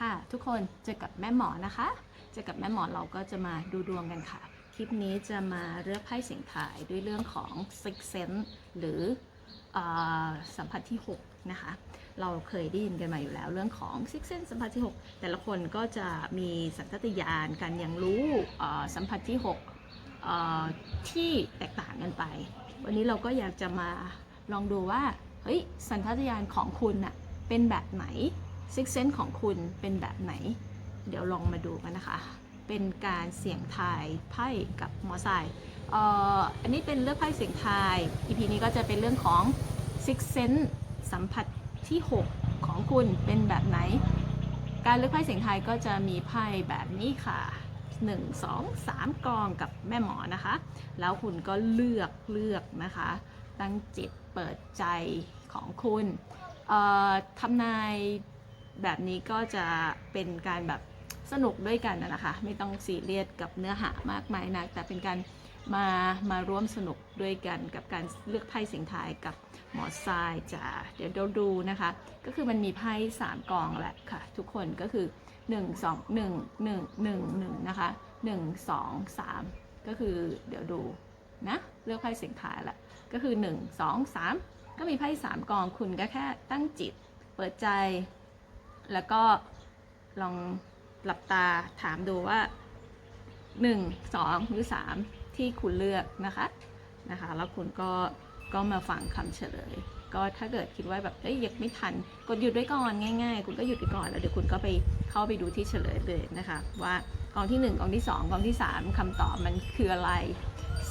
ค่ะ ทุกคนเจอกับแม่หมอนะคะ เจอกับแม่หมอเราก็จะมาดูดวงกันค่ะ คลิปนี้จะมาเลือกไพ่เสียงทายด้วยเรื่องของ six sense หรืออสัมผัสที่ 6 นะคะ เราเคยได้ยินกันมาอยู่แล้วเรื่องของ six sense สัมผัสที่ 6 แต่ละคนก็จะมีสัญชาตญาณการยังรู้สัมผัสที่ 6 ที่แตกต่างกันไป วันนี้เราก็อยากจะมาลองดูว่า เฮ้ย สัญชาตญาณของคุณน่ะเป็นแบบไหน ซิกเซนของคุณเป็นแบบไหน เดี๋ยวลองมาดูกันนะคะ เป็นการเสี่ยงทายไพ่กับหมอสายอออันนี้เป็นเลือกไพ่เสี่ยงทาย EP นี้ก็จะเป็นเรื่องของ Six Sense สัมผัสที่ 6 ของคุณเป็นแบบไหน การเลือกไพ่เสียงทายก็จะมีไพ่แบบนี้ค่ะ 1 2 3กองกับแม่หมอนะคะ แล้วคุณก็เลือกเลือกนะคะ ตั้งจิตเปิดใจของคุณทำนาย แบบนี้ก็จะเป็นการแบบสนุกด้วยกันนะคะ ไม่ต้องซีเรียสกับเนื้อหามากมายนัก แต่เป็นการมามาร่วมสนุกด้วยกันกับการเลือกไพ่เสียงทายกับหมอทรายจะเดี๋ยวเราดูนะคะ ก็คือมันมีไพ่สามกองแหละค่ะ ทุกคนก็คือ 1 2 1 1 1 1นะคะ1 2 3 ก็คือเดี๋ยวดูนะเลือกไพ่เสียงทายละก็คือ 1 2 3 ก็มีไพ่สามกองคุณก็แค่ตั้งจิต เปิดใจ แล้วก็ลองหลับตาถามดูว่า 1 2 หรือ 3 ที่คุณเลือกนะคะนะคะ แล้วคุณก็ก็มาฟังคำเฉลย ก็ถ้าเกิดคิดว่าแบบเอ้ยยังไม่ทัน กดหยุดไว้ก่อนง่ายๆ คุณก็หยุดไว้ก่อนแล้วเดี๋ยวคุณก็ไปเข้าไปดูที่เฉลยเลยนะคะ ว่ากองที่ 1กองที่ 2กองที่ 3คำตอบมันคืออะไร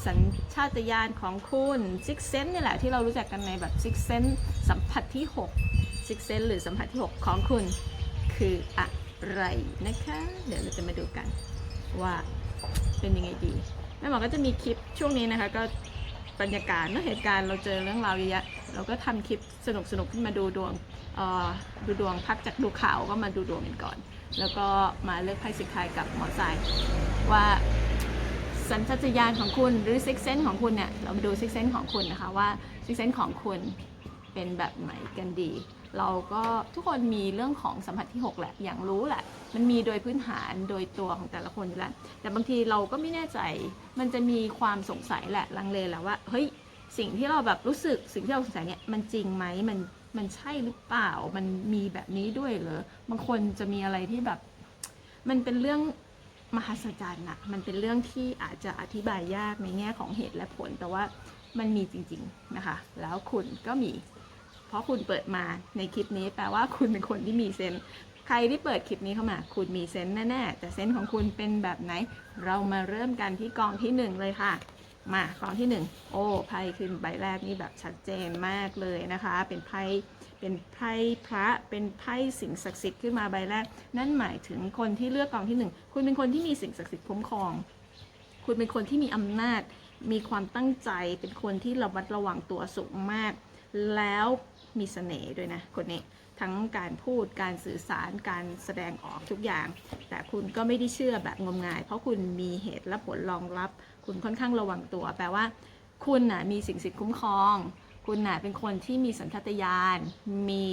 สัญชาตญาณของคุณ six sense นี่แหละที่เรารู้จักกันในแบบ six sense สัมผัสที่ 6 six sense หรือสัมผัสที่ 6 ของคุณคืออะไรนะคะ เดี๋ยวเราจะมาดูกันว่าเป็นยังไงดีแม่หมอก็จะมีคลิปช่วงนี้นะคะ ก็บรรยากาศเมื่อเหตุการณ์เราเจอเรื่องราวเยอะแยะเราก็ทำคลิปสนุกสนุกๆขึ้นมาดูดวงดูดวงพักจากดูข่าวก็มาดูดวงกันก่อน แล้วก็มาเลือกไพ่สิกทายกับหมอสายว่าสัญชาตญาณของคุณหรือซิกเซนของคุณเนี่ยเรามาดูซิกเซนของคุณนะคะว่าซิกเซนของคุณเป็นแบบไหนกันดี เราก็ทุกคนมีเรื่องของสัมผัสที่ 6 แหละ อย่างรู้แหละ มันมีโดยพื้นฐานโดยตัวของแต่ละคนอยู่แล้ว แต่บางทีเราก็ไม่แน่ใจ มันจะมีความสงสัยแหละลังเลแหละว่า เฮ้ย สิ่งที่เราแบบรู้สึก สิ่งที่เราสงสัยเนี่ย มันจริงไหมมัน มันใช่หรือเปล่า มันมีแบบนี้ด้วยเหรอ บางคนจะมีอะไรที่แบบ มันเป็นเรื่องมหัศจรรย์นะมันเป็นเรื่องที่อาจจะอธิบายยากในแง่ของเหตุและผล แต่ว่ามันมีจริง ๆ นะคะ แล้วคุณก็มี ราะคุณเปิดมาในคลิปนี้แปลว่าคุณเป็นคนที่มีเซนส์ใครที่เปิดคลิปนี้เข้ามา คุณมีเซนส์แน่ๆแต่เซนส์ของคุณเป็นแบบไหน เรามาเริ่มกันที่กองที่หนึ่งเลยค่ะ มากองที่หนึ่งโอ้ไพ่ขึ้นใบแรกนี่แบบชัดเจนมากเลยนะคะ เป็นไพ่เป็นไพ่พระเป็นไพ่สิ่งศักดิ์สิทธิ์ขึ้นมาใบแรก นั่นหมายถึงคนที่เลือกกองที่หนึ่งคุณเป็นคนที่มีสิ่งศักดิ์สิทธิ์คุ้มครอง คุณเป็นคนที่มีอำนาจ มีความตั้งใจเป็นคนที่ระมัดระวังตัวสูงมาก แล้ว มีเสน่ห์ด้วยนะคนนี้ทั้งการพูดการสื่อสารการแสดงออกทุกอย่าง แต่คุณก็ไม่ได้เชื่อแบบงมงาย เพราะคุณมีเหตุและผลรองรับ คุณค่อนข้างระวังตัว แปลว่า คุณน่ะมีสิ่งสิทธิ์คุ้มครอง คุณน่ะเป็นคนที่มีสัญชาตญาณมี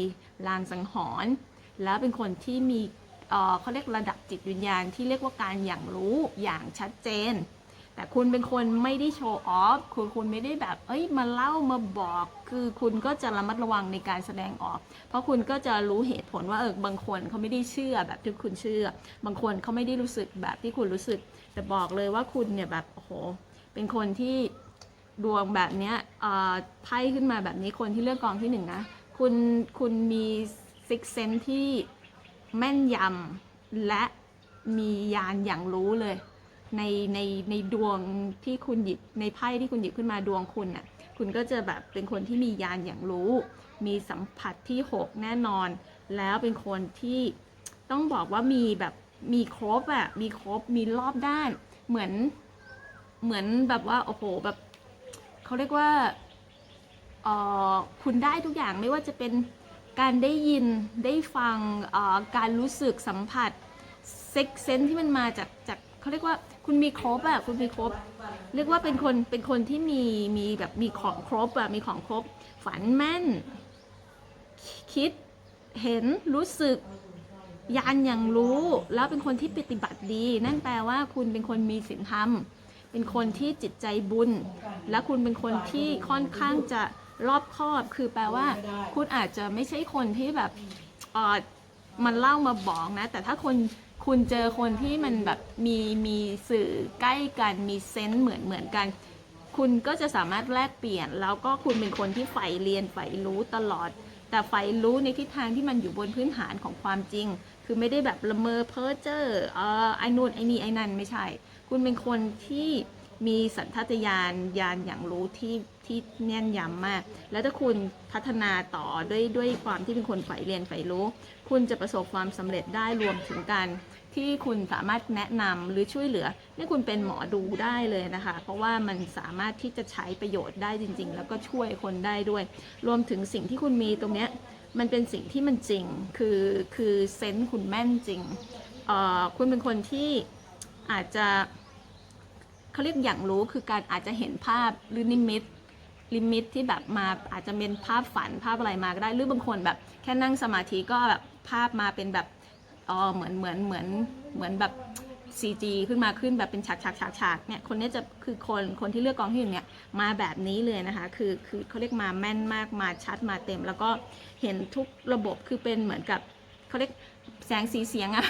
ลางสังหรณ์แล้วเป็นคนที่มีเออเขาเรียกระดับจิตวิญญาณที่เรียกว่าการอย่างรู้อย่างชัดเจน แต่คุณเป็นคนไม่ได้โชว์ออฟคุณคุณไม่ได้แบบ เอ้ยมาเล่ามาบอก คือคุณก็จะระมัดระวังในการแสดงออก เพราะคุณก็จะรู้เหตุผลว่าเออบางคนเขาไม่ได้เชื่อแบบที่คุณเชื่อ บางคนเขาไม่ได้รู้สึกแบบที่คุณรู้สึก แต่บอกเลยว่าคุณเนี่ยแบบโอ้โหเป็นคนที่ดวงแบบเนี้ยเอ่อไพ่ขึ้นมาแบบนี้คนที่เลือกกองที่หนึ่งนะคุณคุณมีซิกเซนที่แม่นยำและมียานอย่างรู้เลย ในในในดวงที่คุณหยิบในไพ่ที่คุณหยิบขึ้นมาดวงคุณน่ะคุณก็จะแบบเป็นคนที่มียานอย่างรู้ มีสัมผัสที่ 6 แน่นอน แล้วเป็นคนที่ต้องบอกว่ามีแบบมีครบอะมีครบมีรอบด้าน เหมือนเหมือนแบบว่าโอ้โหแบบเขาเรียกว่าออคุณได้ทุกอย่างไม่ว่าจะเป็นการได้ยินได้ฟังออการรู้สึกสัมผัสเซ็กเซนที่มันมาจากจากเขาเรียกว่า คุณมีครบอะคุณมีครบ เรียกว่าเป็นคนเป็นคนที่มีมีแบบมีของครบอะมีของครบ ฝันแม่น คิดเห็นรู้สึกยานอย่างรู้แล้วเป็นคนที่ปฏิบัติดี นั่นแปลว่าคุณเป็นคนมีศีลธรรม เป็นคนที่จิตใจบุญ และคุณเป็นคนที่ค่อนข้างจะรอบคอบ คือแปลว่า คุณอาจจะไม่ใช่คนที่แบบเออมันเล่ามาบอกนะ แต่ถ้าคน คุณเจอคนที่มันแบบมีมีสื่อใกล้กันมีเซนส์เหมือนเหมือนกัน คุณก็จะสามารถแลกเปลี่ยน แล้วก็คุณเป็นคนที่ใฝ่เรียนใฝ่รู้ตลอด แต่ใฝ่รู้ในทิศทางที่มันอยู่บนพื้นฐานของความจริง คือไม่ได้แบบละเมอเพ้อเจ้อเออไอ้นู่นไอ้นี่ไอ้นั่นไม่ใช่ คุณเป็นคนที่มีสัญชาตญาณญาณอย่างรู้ที่ที่แน่นยำมาก แล้วถ้าคุณพัฒนาต่อด้วยด้วยความที่เป็นคนใฝ่เรียนใฝ่รู้ คุณจะประสบความสำเร็จได้รวมถึงการ ที่คุณสามารถแนะนำหรือช่วยเหลือนี่คุณเป็นหมอดูได้เลยนะคะ เพราะว่ามันสามารถที่จะใช้ประโยชน์ได้จริง ๆ แล้วก็ช่วยคนได้ด้วย รวมถึงสิ่งที่คุณมีตรงเนี้ยมันเป็นสิ่งที่มันจริงคือคือเซนส์คุณแม่นจริงเอ่อคุณเป็นคนที่อาจจะเขาเรียกอย่างรู้คือการอาจจะเห็นภาพหรือนิมิตลิมิตที่แบบมาอาจจะเป็นภาพฝันภาพอะไรมาก็ได้ หรือบางคนแบบแค่นั่งสมาธิก็แบบภาพมาเป็นแบบ เออเหมือนเหมือนเหมือนเหมือนแบบ CG ขึ้นมาขึ้นแบบเป็นฉากฉากฉากฉากเนี่ยคนนี้จะคือคนคนที่เลือกกองที่หนึ่งเนี่ยมาแบบนี้เลยนะคะคือคือเขาเรียกมาแม่นมากมาชัดมาเต็ม แล้วก็เห็นทุกระบบคือเป็นเหมือนกับเขาเรียกแสงสีเสียงอะ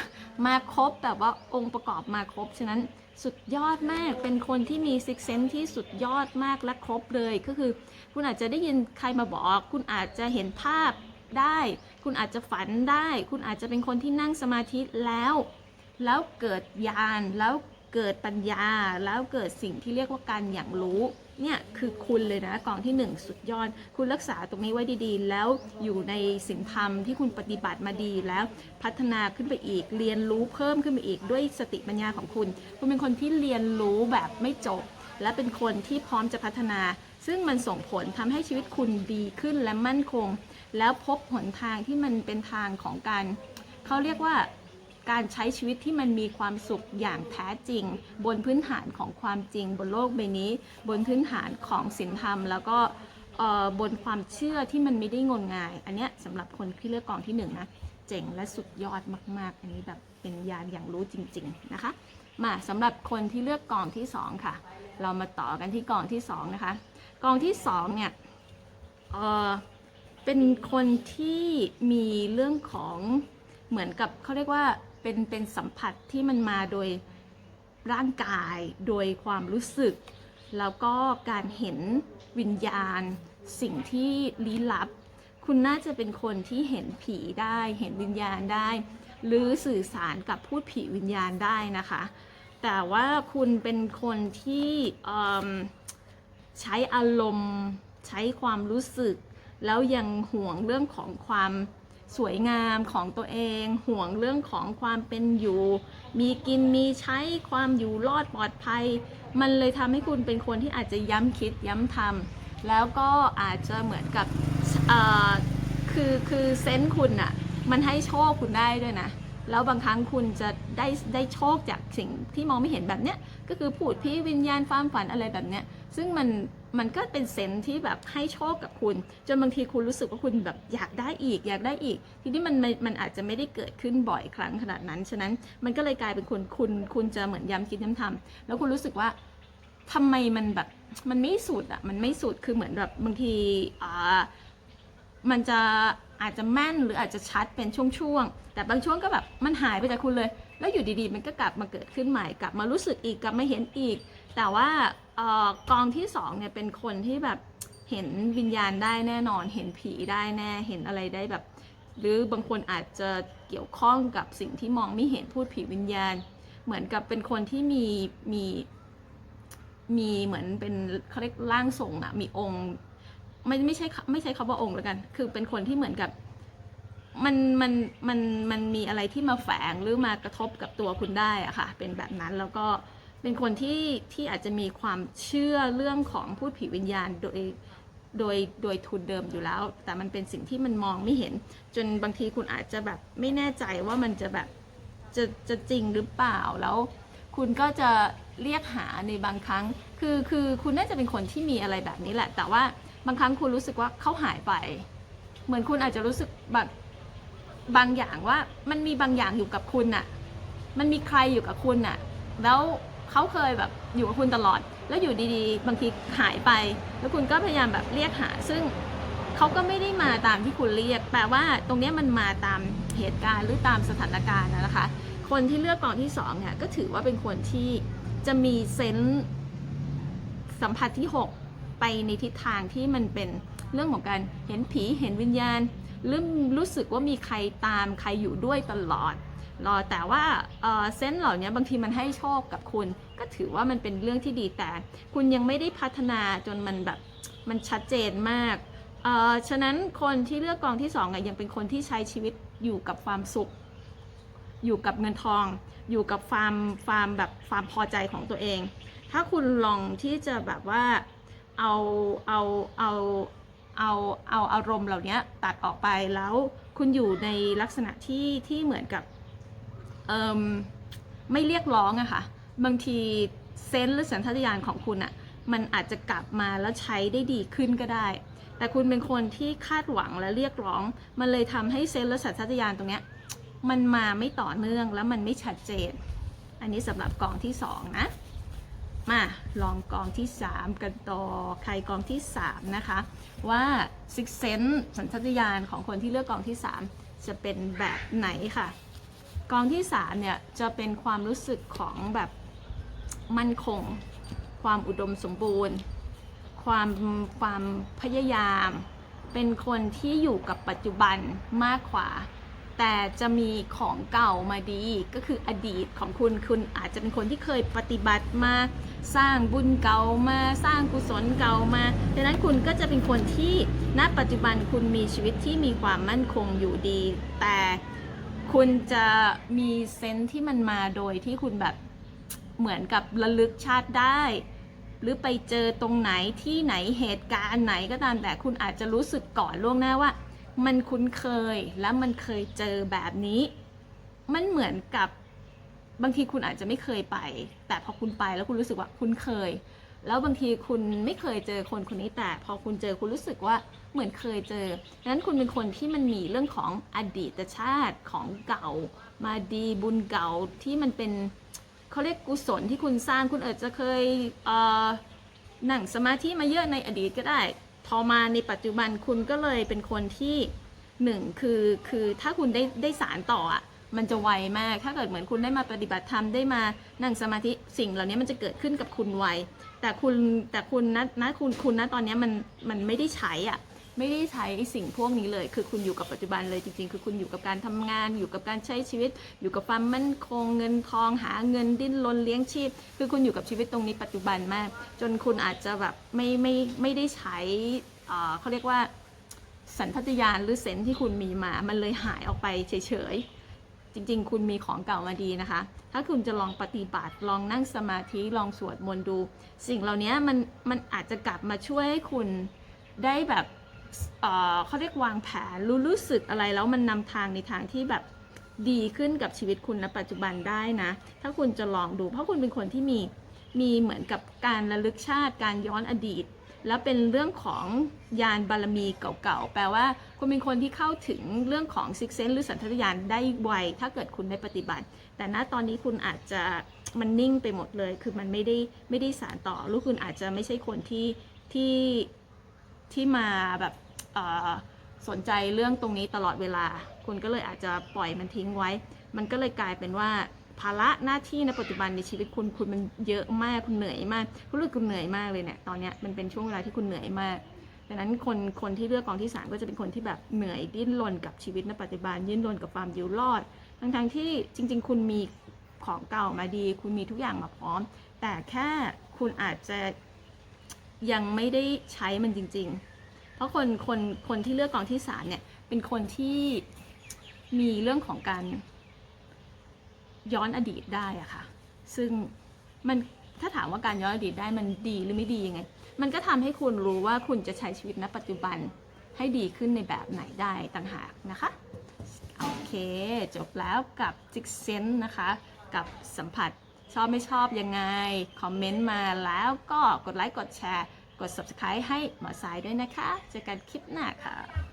มาครบแบบว่าองค์ประกอบมาครบ ฉะนั้นสุดยอดมาก เป็นคนที่มีซิกเซนที่สุดยอดมากและครบเลย ก็คือคุณอาจจะได้ยินใครมาบอก คุณอาจจะเห็นภาพ ได้ คุณอาจจะฝันได้ คุณอาจจะเป็นคนที่นั่งสมาธิแล้ว แล้วเกิดญาณแล้วเกิดปัญญา แล้วเกิดสิ่งที่เรียกว่าการอย่างรู้ เนี่ยคือคุณเลยนะกองที่หนึ่งสุดยอด คุณรักษาตรงนี้ไว้ดีๆ แล้วอยู่ในศีลธรรมที่คุณปฏิบัติมาดีแล้วพัฒนาขึ้นไปอีก เรียนรู้เพิ่มขึ้นไปอีกด้วยสติปัญญาของคุณ คุณเป็นคนที่เรียนรู้แบบไม่จบ และเป็นคนที่พร้อมจะพัฒนา ซึ่งมันส่งผลทำให้ชีวิตคุณดีขึ้นและมั่นคง แล้วพบหนทางที่มันเป็นทางของการเขาเรียกว่าการใช้ชีวิตที่มันมีความสุขอย่างแท้จริง บนพื้นฐานของความจริง บนโลกใบนี้ บนพื้นฐานของศีลธรรม แล้วก็บนความเชื่อที่มันไม่ได้งมงาย อันเนี้ยสำหรับคนที่เลือกกองที่หนึ่งนะเจ๋งและสุดยอดมาก ๆ อันนี้แบบเป็นยานอย่างรู้จริง ๆ นะคะ มาสำหรับคนที่เลือกกองที่สองค่ะ เรามาต่อกันที่กองที่สองนะคะกองที่สองเนี่ยเออ เป็นคนที่มีเรื่องของเหมือนกับเขาเรียกว่าเป็นเป็นสัมผัสที่มันมาโดยร่างกาย โดยความรู้สึก แล้วก็การเห็นวิญญาณ สิ่งที่ลี้ลับ คุณน่าจะเป็นคนที่เห็นผีได้ เห็นวิญญาณได้ หรือสื่อสารกับพูดผีวิญญาณได้นะคะ แต่ว่าคุณเป็นคนที่ใช้อารมณ์ ใช้ความรู้สึก แล้วยังห่วงเรื่องของความสวยงามของตัวเอง ห่วงเรื่องของความเป็นอยู่ มีกินมีใช้ความอยู่รอดปลอดภัย มันเลยทำให้คุณเป็นคนที่อาจจะย้ำคิดย้ำทำแล้วก็อาจจะเหมือนกับคือคือเซนส์คุณอะมันให้โชคคุณได้ด้วยนะ แล้วบางครั้งคุณจะได้ได้โชคจากสิ่งที่มองไม่เห็นแบบเนี้ยก็คือพูดพี่วิญญาณความฝันอะไรแบบเนี้ย ซึ่งมันมันก็เป็นเซนที่แบบให้โชคกับคุณ จนบางทีคุณรู้สึกว่าคุณแบบอยากได้อีก อยากได้อีก ทีนี้มันมันอาจจะไม่ได้เกิดขึ้นบ่อยครั้งขนาดนั้น ฉะนั้นมันก็เลยกลายเป็นคุณคุณคุณจะเหมือนย้ำคิดย้ำทำแล้วคุณรู้สึกว่าทำไมมันแบบมันไม่สุดอะมันไม่สุดคือเหมือนแบบบางทีอ่ามันจะอาจจะแม่นหรืออาจจะชัดเป็นช่วงๆ แต่บางช่วงก็แบบมันหายไปจากคุณเลย แล้วอยู่ดีๆ มันก็กลับมาเกิดขึ้นใหม่ กลับมารู้สึกอีก กลับมาเห็นอีก แต่ว่าเอ่อกองที่สองเนี่ยเป็นคนที่แบบเห็นวิญญาณได้แน่นอน เห็นผีได้แน่ เห็นอะไรได้แบบ หรือบางคนอาจจะเกี่ยวข้องกับสิ่งที่มองไม่เห็นพูดผีวิญญาณ เหมือนกับเป็นคนที่มีมีมีเหมือนเป็นเขาเรียกร่างทรงอะมีองค์ไม่ไม่ใช่ไม่ใช่คำว่าองค์แล้วกัน คือเป็นคนที่เหมือนกับมันมันมันมันมีอะไรที่มาแฝงหรือมากระทบกับตัวคุณได้อะค่ะ เป็นแบบนั้นแล้วก็ เป็นคนที่ที่อาจจะมีความเชื่อเรื่องของพูดผีวิญญาณโดยโดยโดยทุนเดิมอยู่แล้ว แต่มันเป็นสิ่งที่มันมองไม่เห็น จนบางทีคุณอาจจะแบบไม่แน่ใจว่ามันจะแบบจะจะจริงหรือเปล่าแล้ว คุณก็จะเรียกหาในบางครั้ง คือคือคุณน่าจะเป็นคนที่มีอะไรแบบนี้แหละ แต่ว่าบางครั้งคุณรู้สึกว่าเขาหายไป เหมือนคุณอาจจะรู้สึกแบบบางอย่างว่ามันมีบางอย่างอยู่กับคุณน่ะ มันมีใครอยู่กับคุณน่ะ แล้ว เขาเคยแบบอยู่กับคุณตลอด แล้วอยู่ดีๆ บางทีหายไป แล้วคุณก็พยายามแบบเรียกหา ซึ่งเขาก็ไม่ได้มาตามที่คุณเรียก แปลว่าตรงนี้มันมาตามเหตุการณ์หรือตามสถานการณ์นะคะ คนที่เลือกกองที่สองเนี่ยก็ถือว่าเป็นคนที่จะมีเซนส์สัมผัสที่ 6 ไปในทิศทางที่มันเป็นเรื่องของการเห็นผีเห็นวิญญาณหรือรู้สึกว่ามีใครตามใครอยู่ด้วยตลอด รอแต่ว่าเซนส์เหล่านี้บางทีมันให้โชคกับคุณ ก็ถือว่ามันเป็นเรื่องที่ดีแต่ คุณยังไม่ได้พัฒนาจนมันแบบมันชัดเจนมากเอ่อฉะนั้นคนที่เลือกกองที่สองอะยังเป็นคนที่ใช้ชีวิตอยู่กับความสุข อยู่กับเงินทอง อยู่กับความความแบบความพอใจของตัวเอง ถ้าคุณลองที่จะแบบว่าเอาเอาเอาเอาเอาอารมณ์เหล่านี้ตัดออกไปแล้วคุณอยู่ในลักษณะที่ที่เหมือนกับ ไม่เรียกร้องอะค่ะ บางทีเซนส์หรือสัญชาตญาณของคุณอะมันอาจจะกลับมาแล้วใช้ได้ดีขึ้นก็ได้ แต่คุณเป็นคนที่คาดหวังและเรียกร้อง มันเลยทำให้เซนส์และสัญชาตญาณตรงเนี้ยมันมาไม่ต่อเนื่องแล้วมันไม่ชัดเจน อันนี้สำหรับกองที่สองนะ มาลองกองที่3กันต่อใครกองที่3นะคะ ว่า Six Sense สัญชาตญาณของคนที่เลือกกองที่3จะเป็นแบบไหนค่ะ กองที่3เนี่ยจะเป็นความรู้สึกของแบบมั่นคง ความอุดมสมบูรณ์ ความความพยายาม เป็นคนที่อยู่กับปัจจุบันมากกว่า แต่จะมีของเก่ามาดีก็คืออดีตของคุณคุณอาจจะเป็นคนที่เคยปฏิบัติมาสร้างบุญเก่ามาสร้างกุศลเก่ามาดังนั้นคุณก็จะเป็นคนที่ณปัจจุบันคุณมีชีวิตที่มีความมั่นคงอยู่ดี แต่ คุณจะมีเซนส์ที่มันมาโดยที่คุณแบบเหมือนกับระลึกชาติได้ หรือไปเจอตรงไหนที่ไหนเหตุการณ์ไหนก็ตามแต่คุณอาจจะรู้สึกก่อนล่วงหน้าว่า มันคุ้นเคยและมันเคยเจอแบบนี้ มันเหมือนกับบางทีคุณอาจจะไม่เคยไป แต่พอคุณไปแล้วคุณรู้สึกว่าคุ้นเคย แล้วบางทีคุณไม่เคยเจอคนคนนี้แต่ พอคุณเจอคุณรู้สึกว่า เหมือนเคยเจอดังนั้นคุณเป็นคนที่มันมีเรื่องของอดีตชาติของเก่า มาดีบุญเก่าที่มันเป็นเขาเรียกกุศลที่คุณสร้างคุณอาจจะเคยเอ่อนั่งสมาธิมาเยอะในอดีตก็ได้พอมาในปัจจุบันคุณก็เลยเป็นคนที่หนึ่งคือคือถ้าคุณได้ได้สารต่ออะมันจะไวมาก ถ้าเกิดเหมือนคุณได้มาปฏิบัติธรรมได้มานั่งสมาธิสิ่งเหล่านี้มันจะเกิดขึ้นกับคุณไว แต่คุณแต่คุณนะนะคุณคุณนะตอนนี้มันมันไม่ได้ใช้อะ ไม่ได้ใช้สิ่งพวกนี้เลย คือคุณอยู่กับปัจจุบันเลยจริงๆ คือคุณอยู่กับการทำงาน อยู่กับการใช้ชีวิต อยู่กับความมั่นคงเงินทองหาเงินดิ้นรนเลี้ยงชีพ คือคุณอยู่กับชีวิตตรงนี้ปัจจุบันมาก จนคุณอาจจะแบบไม่ไม่ไม่ได้ใช้เขาเรียกว่าสัญชาตญาณหรือเซนที่คุณมีมา มันเลยหายออกไปเฉยๆ จริงๆ คุณมีของเก่ามาดีนะคะ ถ้าคุณจะลองปฏิบัติ ลองนั่งสมาธิ ลองสวดมนต์ดู สิ่งเหล่านี้มันมันอาจจะกลับมาช่วยให้คุณได้แบบ เขาเรียกวางแผนรู้รู้สึกอะไรแล้วมันนำทางในทางที่แบบดีขึ้นกับชีวิตคุณณปัจจุบันได้นะ ถ้าคุณจะลองดู เพราะคุณเป็นคนที่มีมีเหมือนกับการระลึกชาติการย้อนอดีต แล้วเป็นเรื่องของยานบารมีเก่าๆ แปลว่าคุณเป็นคนที่เข้าถึงเรื่องของซิกเซนหรือสัญชาตญาณได้ไว ถ้าเกิดคุณได้ปฏิบัติ แต่ณตอนนี้คุณอาจจะมันนิ่งไปหมดเลย คือมันไม่ได้ไม่ได้สารต่อลูกคุณอาจจะไม่ใช่คนที่ที่ ที่มาแบบสนใจเรื่องตรงนี้ตลอดเวลา คุณก็เลยอาจจะปล่อยมันทิ้งไว้ มันก็เลยกลายเป็นว่าภาระหน้าที่ในปัจจุบันในชีวิตคุณคุณมันเยอะมากคุณเหนื่อยมากคุณรู้สึกคุณเหนื่อยมากเลยเนี่ยตอนเนี้ยมันเป็นช่วงเวลาที่คุณเหนื่อยมากดังนั้นคนคนที่เลือกกองที่สามก็จะเป็นคนที่แบบเหนื่อยดิ้นรนกับชีวิตในปัจจุบันดิ้นรนกับความอยู่รอด ทั้งทั้งๆที่จริง ๆ คุณมีของเก่ามาดี คุณมีทุกอย่างมาพร้อม แต่แค่คุณอาจจะ ยังไม่ได้ใช้มันจริง ๆ เพราะคนคนคนที่เลือกกองที่สามเนี่ยเป็นคนที่มีเรื่องของการย้อนอดีตได้อะค่ะ ซึ่งมันถ้าถามว่าการย้อนอดีตได้มันดีหรือไม่ดียังไง มันก็ทำให้คุณรู้ว่าคุณจะใช้ชีวิตณปัจจุบันให้ดีขึ้นในแบบไหนได้ต่างหากนะคะ โอเค จบแล้วกับ Six Sense นะคะ กับสัมผัส ชอบไม่ชอบยังไง คอมเมนต์มาแล้วก็กดไลค์กดแชร์ กด Subscribe ให้หมอสายด้วยนะคะ เจอกันคลิปหน้าค่ะ